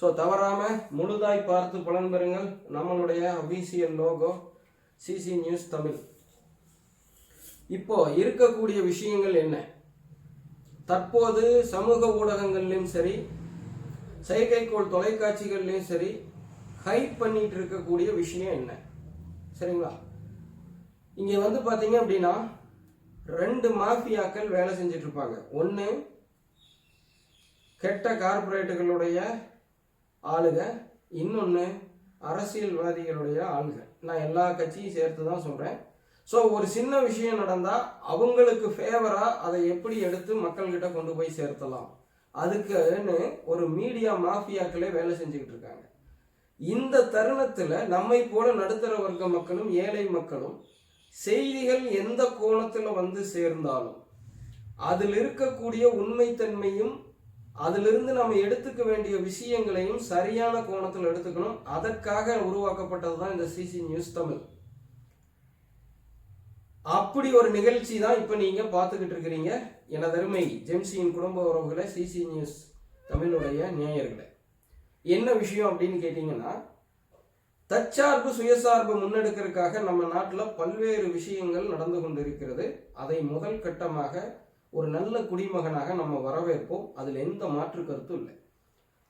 So தவறாமல் முழுதாய் பார்த்து பலன் பெறுங்கள். நம்மளுடைய official logo CC news Tamil. இப்போ இருக்கக்கூடிய விஷயங்கள் என்ன? தற்போது சமூக ஊடகங்கள்லையும் சரி செயற்கைக்கோள் தொலைக்காட்சிகள்லையும் சரி ஹைப் பண்ணிட்டு இருக்கக்கூடிய விஷயம் என்ன? சரிங்களா? இங்கே வந்து பார்த்தீங்க அப்படின்னா ரெண்டு மாஃபியாக்கள் வேலை செஞ்சுட்டு இருப்பாங்க. ஒன்று கெட்ட கார்ப்பரேட்டுகளுடைய ஆளுக. இன்னொன்று அரசியல்வாதிகளுடைய ஆளுக. நான் எல்லா கட்சியும் சேர்த்து தான் சொல்கிறேன் ஸோ ஒரு சின்ன விஷயம் நடந்தால் அவங்களுக்கு ஃபேவராக அதை எப்படி எடுத்து மக்கள்கிட்ட கொண்டு போய் சேர்த்தலாம்? அதுக்குன்னு ஒரு மீடியா மாஃபியாக்களே வேலை செஞ்சுக்கிட்டு இருக்காங்க. இந்த தருணத்தில் நம்மை போல நடுத்தர வர்க்க மக்களும் ஏழை மக்களும் செய்திகள் எந்த கோணத்தில் வந்து சேர்ந்தாலும் அதில் இருக்கக்கூடிய உண்மைத்தன்மையும் அதிலிருந்து நம்ம எடுத்துக்க வேண்டிய விஷயங்களையும் சரியான கோணத்தில் எடுத்துக்கணும். அதற்காக உருவாக்கப்பட்டது தான் இந்த சிசி நியூஸ் தமிழ். அப்படி ஒரு நிகழ்ச்சி தான் இப்போ நீங்கள் பார்த்துக்கிட்டு இருக்கிறீங்க. எனதருமை ஜெம்சியின் குடும்ப உறவுகளை சிசி நியூஸ் தமிழுடைய நேயர்களை. என்ன விஷயம் அப்படின்னு கேட்டிங்கன்னா தற்சார்பு சுயசார்பு முன்னெடுக்கிறதுக்காக நம்ம நாட்டில் பல்வேறு விஷயங்கள் நடந்து கொண்டிருக்கிறது. அதை முதல் கட்டமாக ஒரு நல்ல குடிமகனாக நம்ம வரவேற்போம். அதில் எந்த மாற்று கருத்தும் இல்லை.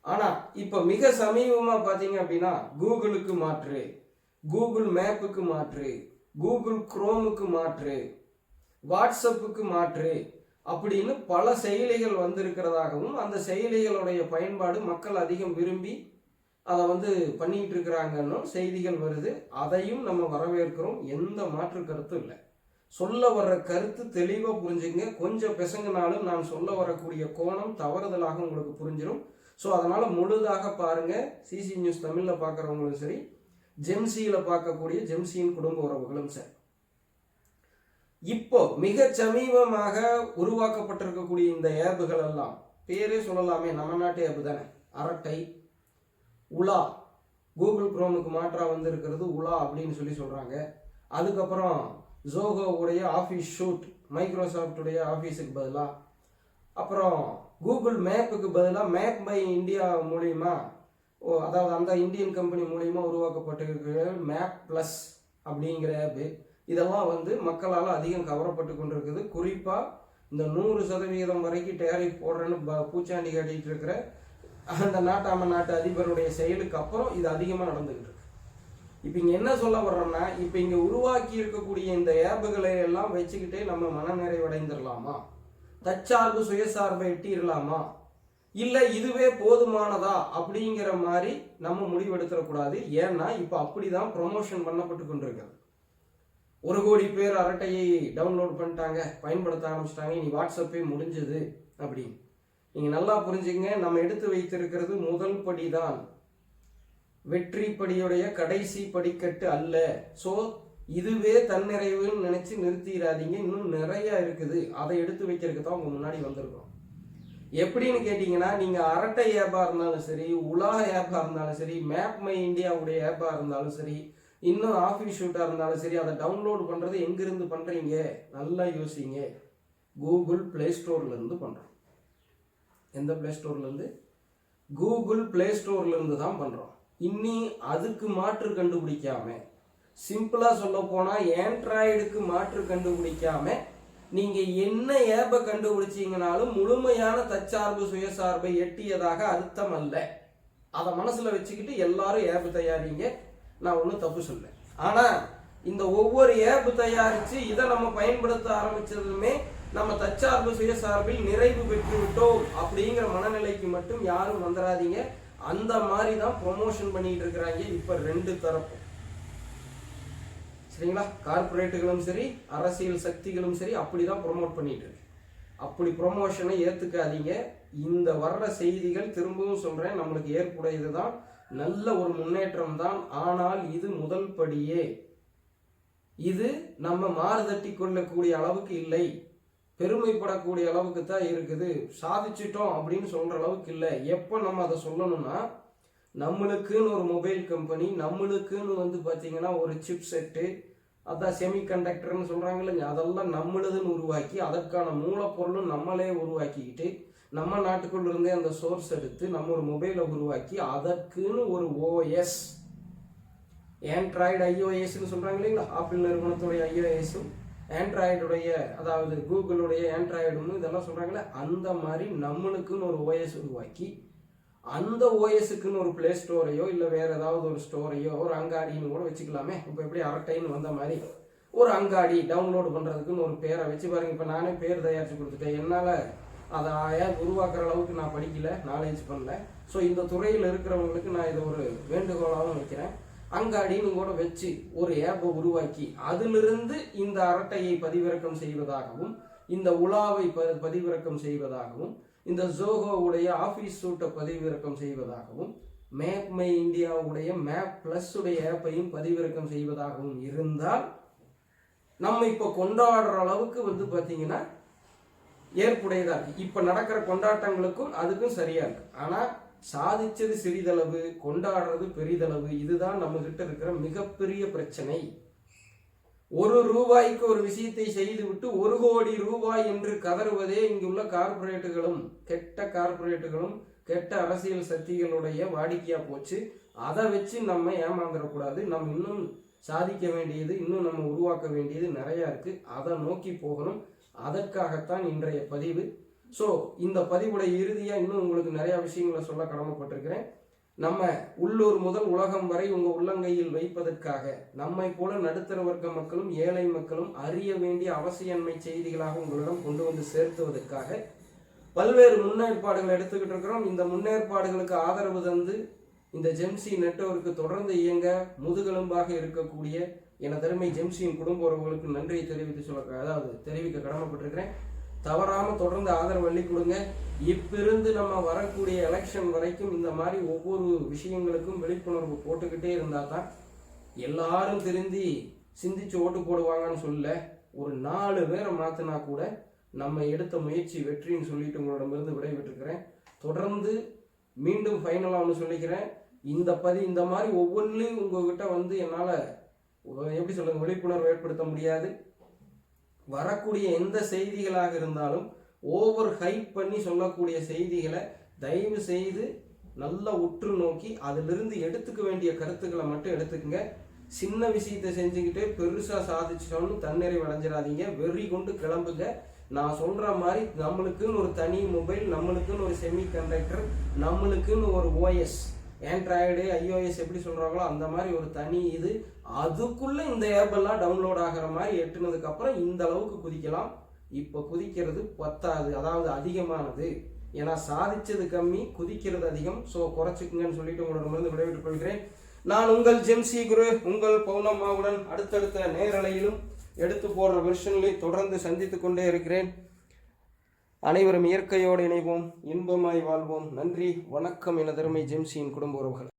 ஆனால் இப்போ மிக சமீபமாக பார்த்தீங்க அப்படின்னா கூகுளுக்கு மாற்று கூகுள் மேப்புக்கு மாற்று கூகுள் குரோமுக்கு மாற்று வாட்ஸ்அப்புக்கு மாற்று அப்படின்னு பல செயலிகள் வந்திருக்கிறதாகவும் அந்த செயலிகளுடைய பயன்பாடு மக்கள் அதிகம் விரும்பி அதை வந்து பண்ணிகிட்டு இருக்கிறாங்கன்னு செய்திகள் வருது. அதையும் நம்ம வரவேற்கிறோம். எந்த மாற்று கருத்தும் இல்லை. சொல்ல வர்ற கருத்து தெளிவாக புரிஞ்சுங்க கொஞ்சம் பிசங்கினாலும் நான் சொல்ல வரக்கூடிய கோணம் தவறுதலாக உங்களுக்கு புரிஞ்சிடும் ஸோ அதனால் முழுதாக பாருங்கள் சிசி நியூஸ் தமிழில் பார்க்குறவங்களும் சரி ஜெம்சியில் பார்க்கக்கூடிய ஜெம்சியின் குடும்ப உறவுகளும் சரி. இப்போ மிக சமீபமாக உருவாக்கப்பட்டிருக்கக்கூடிய இந்த ஏபுகள் எல்லாம் பேரே சொல்லலாமே நம்ம நாட்டு ஏப்பு தானே. அரட்டை உலா கூகுள் குரோமுக்கு மாற்றாக வந்திருக்கிறது உலா அப்படின்னு சொல்லி சொல்கிறாங்க அதுக்கப்புறம் ஜோகோவுடைய ஆஃபீஸ் ஷூட் மைக்ரோசாஃப்டுடைய ஆஃபீஸுக்கு பதிலாக அப்புறம் கூகுள் மேப்புக்கு பதிலாக மேப் பை இந்தியா மூலிமா ஓ அதாவது அந்த இந்தியன் கம்பெனி மூலிமா உருவாக்கப்பட்டிருக்கிற மேப் ப்ளஸ் அப்படிங்கிற ஆப்பு இதெல்லாம் வந்து மக்களால் அதிகம் கவரப்பட்டு கொண்டிருக்குது. குறிப்பாக இந்த நூறு சதவீதம் வரைக்கும் டேரிஃப் போடுறேன்னு ப- பூச்சாண்டி கட்டிகிட்டு இருக்கிற அந்த நாட்டாம நாட்டு அதிபருடைய செயலுக்கு அப்புறம் இது அதிகமாக நடந்துகிட்டு இருக்கு. இப்போ இங்கே என்ன சொல்ல வர்றோம்னா இப்போ இங்கே உருவாக்கி இருக்கக்கூடிய இந்த ஏப்புகளை எல்லாம் வச்சுக்கிட்டே நம்ம மனநிறைவடைந்துடலாமா தற்சார்பு சுயசார்பை எட்டிடலாமா இல்லை இதுவே போதுமானதா அப்படிங்கிற மாதிரி நம்ம முடிவெடுத்துடக்கூடாது. ஏன்னா இப்போ அப்படி தான் ப்ரொமோஷன் பண்ணப்பட்டு கொண்டிருக்கிறது. ஒரு கோடி பேர் அரட்டையை டவுன்லோட் பண்ணிட்டாங்க பயன்படுத்த ஆரம்பிச்சிட்டாங்க இனி வாட்ஸ்அப்பே முடிஞ்சது அப்படின்னு. நீங்கள் நல்லா புரிஞ்சுங்க நம்ம எடுத்து வைத்திருக்கிறது முதல் படி தான் வெற்றி படியுடைய கடைசி படிக்கட்டு அல்ல. ஸோ இதுவே தன்னிறைவுன்னு நினைச்சு நிறுத்திடாதீங்க. இன்னும் நிறைய இருக்குது. அதை எடுத்து வைக்கிறதுக்கு தான் உங்க முன்னாடி வந்திருக்கோம். எப்படின்னு கேட்டிங்கன்னா நீங்கள் அரட்டை ஏப்பாக இருந்தாலும் சரி உலா ஏப்பாக இருந்தாலும் சரி மேப் மை இந்தியாவுடைய ஏப்பாக இருந்தாலும் சரி இன்னும் ஆஃபீஸ் ஷூட்டாக இருந்தாலும் சரி அதை டவுன்லோட் பண்ணுறது எங்கேருந்து பண்ணுறீங்க நல்லா யோசிங்க. கூகுள் ப்ளே ஸ்டோர்லேருந்து பண்ணுறோம் எந்த ப்ளே ஸ்டோர்லேருந்து கூகுள் ப்ளே ஸ்டோர்லேருந்து தான் பண்ணுறோம் இன்னி அதுக்கு மாற்று கண்டுபிடிக்காம சிம்பிளாக சொல்ல போனால் ஆண்ட்ராய்டுக்கு மாற்று கண்டுபிடிக்காம நீங்கள் என்ன ஏப்பை கண்டுபிடிச்சிங்கனாலும் முழுமையான தற்சார்பு சுயசார்பை எட்டியதாக அர்த்தம் அல்ல. அதை மனசில் வச்சுக்கிட்டு எல்லாரும் ஏப்பு தயாரிங்க. நான் ஒன்றும் தப்பு சொல்ல ஆனால் இந்த ஒவ்வொரு ஏப்பு தயாரித்து இதை நம்ம பயன்படுத்த ஆரம்பித்ததுமே நம்ம தற்சார்பு சுயசார்பில் நிறைவு பெற்று விட்டோம் அப்படிங்கிற மனநிலைக்கு மட்டும் யாரும் வந்துடாதீங்க அந்த மாதிரி தான் ப்ரொமோஷன் பண்ணிட்டு இருக்கிறாங்க இப்போ ரெண்டு தரப்பும். சரிங்களா? கார்ப்பரேட்டுகளும் சரி அரசியல் சக்திகளும் சரி அப்படி தான் ப்ரொமோட் பண்ணிட்டு இருக்கு. அப்படி ப்ரொமோஷனை ஏற்றுக்காதீங்க இந்த வர்ற செய்திகள் திரும்பவும் சொல்கிறேன் நம்மளுக்கு ஏற்புடையது தான் நல்ல ஒரு முன்னேற்றம் தான். ஆனால் இது முதல் படியே. இது நம்ம மாறுதட்டி கொள்ளக்கூடிய அளவுக்கு இல்லை. பெருமைப்படக்கூடிய அளவுக்கு தான் இருக்குது. சாதிச்சிட்டோம் அப்படின்னு சொல்கிற அளவுக்கு இல்லை. எப்போ நம்ம அதை சொல்லணும்னா நம்மளுக்குன்னு ஒரு மொபைல் கம்பெனி நம்மளுக்குன்னு வந்து பார்த்தீங்கன்னா ஒரு சிப் செட்டு அதான் செமி கண்டக்டர்னு சொல்கிறாங்க இல்லைங்க அதெல்லாம் நம்மளுதுன்னு உருவாக்கி அதற்கான மூலப்பொருளும் நம்மளே உருவாக்கிக்கிட்டு நம்ம நாட்டுக்குள்ள இருந்தே அந்த சோர்ஸ் எடுத்து நம்ம ஒரு மொபைலை உருவாக்கி அதற்குன்னு ஒரு ஓஎஸ் ஆண்ட்ராய்டு ஐஓஎஸ்ன்னு சொல்கிறாங்க இல்லைங்களா? ஆப்பிள் நிறுவனத்துடைய ஐஓஎஸும் ஆண்ட்ராய்டுடைய அதாவது கூகுளுடைய ஆண்ட்ராய்டுன்னு இதெல்லாம் சொல்கிறாங்களே அந்த மாதிரி நம்மளுக்குன்னு ஒரு ஓஎஸ் உருவாக்கி அந்த ஓஎஸ்க்குன்னு ஒரு ப்ளே ஸ்டோரையோ இல்லை வேறு ஏதாவது ஒரு ஸ்டோரையோ ஒரு அங்காடின்னு கூட வச்சுக்கலாமே. இப்போ எப்படி அரட்டைன்னு வந்த மாதிரி ஒரு அங்காடி டவுன்லோடு பண்ணுறதுக்குன்னு ஒரு பேரை வச்சு பாருங்கள் இப்போ நானே பேர் தயாரித்து கொடுத்துட்டேன். என்னால் அதை ஏன் உருவாக்குற அளவுக்கு நான் படிக்கல நாலேஜ் பண்ணல. ஸோ இந்த துறையில் இருக்கிறவங்களுக்கு நான் இதை ஒரு வேண்டுகோளாகவும் வைக்கிறேன். அங்காடின்னு கூட வச்சு ஒரு ஏப்பை உருவாக்கி அதிலிருந்து இந்த அரட்டையை பதிவிறக்கம் செய்வதாகவும் இந்த உலாவை ப பதிவிறக்கம் செய்வதாகவும் இந்த ஜோகோவுடைய ஆஃபீஸ் சூட்டை பதிவிறக்கம் செய்வதாகவும் மேப் மை இந்தியாவுடைய மேப் ப்ளஸ் உடைய ஆப்பையும் பதிவிறக்கம் செய்வதாகவும் இருந்தால் நம்ம இப்போ கொண்டாடுற அளவுக்கு வந்து பார்த்தீங்கன்னா ஏற்புடையதாக இருக்குது இப்போ நடக்கிற கொண்டாட்டங்களுக்கும் அதுக்கும் சரியா இருக்கு. ஆனால் சாதிச்சது சிறிதளவு கொண்டாடுறது பெரிதளவு இதுதான் நம்ம கிட்ட இருக்கிற மிகப்பெரிய பிரச்சனை. ஒரு ரூபாய்க்கு ஒரு விஷயத்தை செய்துவிட்டு ஒரு கோடி ரூபாய் என்று கதறுவதே இங்குள்ள கார்ப்பரேட்டுகளும் கெட்ட கார்ப்பரேட்டுகளும் கெட்ட அரசியல் சக்திகளுடைய வாடிக்கையா போச்சு. அதை வச்சு நம்ம ஏமாந்துடக்கூடாது நம்ம இன்னும் சாதிக்க வேண்டியது இன்னும் நம்ம உருவாக்க வேண்டியது நிறையா இருக்குது அதை நோக்கி போகணும். அதற்காகத்தான் இன்றைய பதிவு. ஸோ இந்த பதிவுடைய இறுதியாக இன்னும் உங்களுக்கு நிறைய விஷயங்களை சொல்ல கடமைப்பட்டிருக்கிறேன். நம்ம உள்ளூர் முதல் உலகம் வரை உங்கள் உள்ளங்கையில் வைப்பதற்காக நம்மை போல நடுத்தர வர்க்க மக்களும் ஏழை மக்களும் அறிய வேண்டிய அவசியன்மை செய்திகளாக உங்களிடம் கொண்டு வந்து சேர்த்துவதற்காக பல்வேறு முன்னேற்பாடுகளை எடுத்துக்கிட்டு இருக்கிறோம். இந்த முன்னேற்பாடுகளுக்கு ஆதரவு தந்து இந்த ஜெம்சி நெட்வொர்க்கு தொடர்ந்து இயங்க முதுகெலும்பாக இருக்கக்கூடிய எனதருமை ஜெம்சியின் குடும்ப உறவுகளுக்கு நன்றியை தெரிவித்து சொல்ல அதாவது தெரிவிக்க கடமைப்பட்டிருக்கிறேன். தவறாமல் தொடர்ந்து ஆதரவு அள்ளி கொடுங்க. இப்பிருந்து நம்ம வரக்கூடிய எலெக்ஷன் வரைக்கும் இந்த மாதிரி ஒவ்வொரு விஷயங்களுக்கும் விழிப்புணர்வு போட்டுக்கிட்டே இருந்தால் தான் எல்லாரும் திருந்தி சிந்திச்சு ஓட்டு போடுவாங்கன்னு சொல்ல ஒரு நாலு பேரை மாற்றினா கூட நம்ம எடுத்த முயற்சி வெற்றின்னு சொல்லிட்டு உங்களிடமிருந்து விடைபெற்றுக்கிறேன் தொடர்ந்து மீண்டும் ஃபைனலாக ஒன்று சொல்லிக்கிறேன். இந்த பதி இந்த மாதிரி ஒவ்வொன்றிலையும் உங்ககிட்ட வந்து என்னால் எப்படி சொல்லுங்க விழிப்புணர்வு ஏற்படுத்த முடியாது. வரக்கூடிய எந்த செய்திகளாக இருந்தாலும் ஓவர் ஹைப் பண்ணி சொல்லக்கூடிய செய்திகளை தயவு செய்து நல்லா உற்று நோக்கி அதிலிருந்து எடுத்துக்க வேண்டிய கருத்துக்களை மட்டும் எடுத்துக்கங்க. சின்ன விஷயத்தை செஞ்சுக்கிட்டு பெருசாக சாதிச்சிட்டோம்னு தன்னிறைவு அடைஞ்சிடாதீங்க. வெறி கொண்டு கிளம்புங்க. நான் சொல்கிற மாதிரி நம்மளுக்குன்னு ஒரு தனி மொபைல் நம்மளுக்குன்னு ஒரு செமி கண்டக்டர் நம்மளுக்குன்னு ஒரு ஓஎஸ் ஆண்ட்ராய்டு ஐஓஎஸ் எப்படி சொல்கிறாங்களோ அந்த மாதிரி ஒரு தனி இது. அதுக்குள்ளே இந்த ஏப்பெல்லாம் டவுன்லோட் ஆகிற மாதிரி எட்டுனதுக்கப்புறம் இந்த அளவுக்கு குதிக்கலாம். இப்போ குதிக்கிறது பத்தாது. அதாவது அதிகமானது. ஏன்னா சாதிச்சது கம்மி குதிக்கிறது அதிகம். ஸோ குறைச்சிக்குங்கன்னு சொல்லிட்டு உங்களிடமிருந்து விடைபெற்றுக் கொள்கிறேன். நான் உங்கள் ஜெம்சி குரு உங்கள் பௌனம்மாவுடன் அடுத்தடுத்த நேரலையிலும் எடுத்து போடுற வெர்ஷன்களை தொடர்ந்து சந்தித்து கொண்டே இருக்கிறேன். அனைவரும் இயற்கையோடு இணைவோம் இன்பமாய் வாழ்வோம். நன்றி வணக்கம் என தருமை ஜெம்சியின் குடும்ப உறவுகள்.